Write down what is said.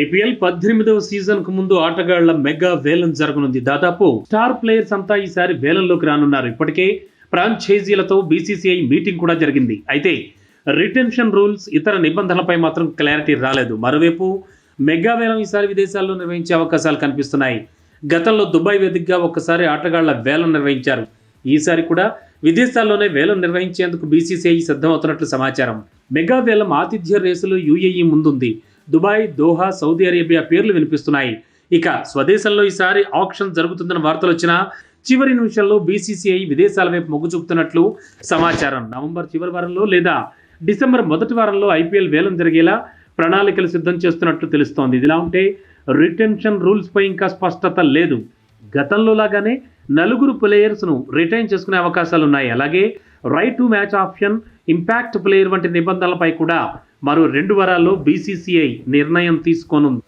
IPL పద్దెనిమిదవ సీజన్కు ముందు ఆటగాళ్ళ mega వేలం జరగనుంది. దాదాపు స్టార్ ప్లేయర్స్ అంతా ఈసారి వేలంలోకి రానున్నారు. ఇప్పటికే ఫ్రాంచైజీలతో బీసీసీఐ మీటింగ్ కూడా జరిగింది. అయితే రిటెన్షన్ రూల్స్ ఇతర నిబంధనలపై మాత్రం క్లారిటీ రాలేదు. మరోవైపు మెగా వేలం ఈసారి విదేశాల్లో నిర్వహించే అవకాశాలు కనిపిస్తున్నాయి. గతంలో దుబాయ్ వేదికగా ఒక్కసారి ఆటగాళ్ళ వేలం నిర్వహించారు. ఈసారి కూడా విదేశాల్లోనే వేలం నిర్వహించేందుకు బీసీసీఐ సిద్ధమవుతున్నట్లు సమాచారం. మెగా వేలం ఆతిథ్య రేసులు యూఏఈ ముందుంది. దుబాయ్ దోహా సౌదీ అరేబియా పేర్లు వినిపిస్తున్నాయి. ఇక స్వదేశంలో ఈసారి ఆప్షన్ జరుగుతుందన్న వార్తలు వచ్చినా చివరి నిమిషంలో బీసీసీఐ విదేశాల వైపు మొగ్గు చూపుతున్నట్లు సమాచారం. నవంబర్ చివరి వారంలో లేదా డిసెంబర్ మొదటి వారంలో ఐపీఎల్ వేలం జరిగేలా ప్రణాళికలు సిద్ధం చేస్తున్నట్లు తెలుస్తోంది. ఇదిలా ఉంటే రిటెన్షన్ రూల్స్పై ఇంకా స్పష్టత లేదు. గతంలో లాగానే నలుగురు ప్లేయర్స్ను రిటైన్ చేసుకునే అవకాశాలు ఉన్నాయి అలాగే right to match option impact player వంటి నిబంధనలపై కూడా మరో రెండు వారాల్లో బీసీసీఐ నిర్ణయం తీసుకోనుంది.